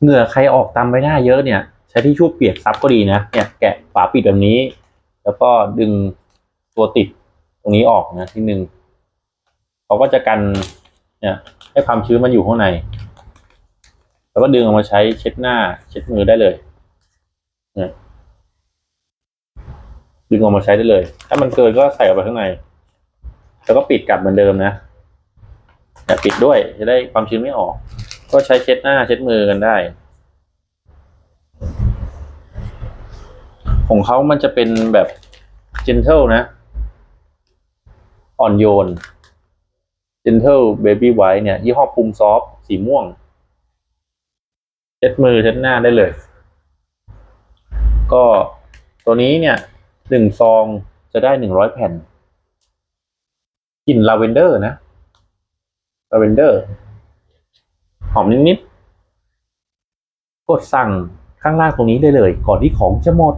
เหงื่อใครออกตามใบหน้าเยอะเนี่ย ใช้ที่ชู่เปียกซับก็ดีนะ เนี่ยแกะฝาปิดแบบนี้ แล้วก็ดึงตัวติดตรงนี้ออกนะที่หนึ่งเขาก็จะกันเนี่ยให้ความชื้นมันอยู่ข้างใน แล้วก็ดึงออกมาใช้เช็ดหน้า เช็ดมือได้เลยเนี่ยดึงออกมาใช้ได้เลย ถ้ามันเกินก็ใส่ออกไปข้างใน แล้วก็ปิดกลับเหมือนเดิมนะอย่าปิดด้วยจะได้ความชื้นไม่ออก ก็ใช้เช็ดหน้าเช็ดมือกันได้ ของเขามันจะเป็นแบบ gentle นะ อ่อนโยน gentle baby white เนี่ย ยี่ห้อปุ่มซอฟสีม่วง เช็ดมือเช็ดหน้าได้เลย ก็ตัวนี้เนี่ยหนึ่งซองจะได้หนึ่งร้อยแผ่นกลิ่นลาเวนเดอร์นะลาเวนเดอร์ หอมนิดๆกดสั่งข้างล่างตรงนี้ได้เลย ก่อนที่ของจะหมด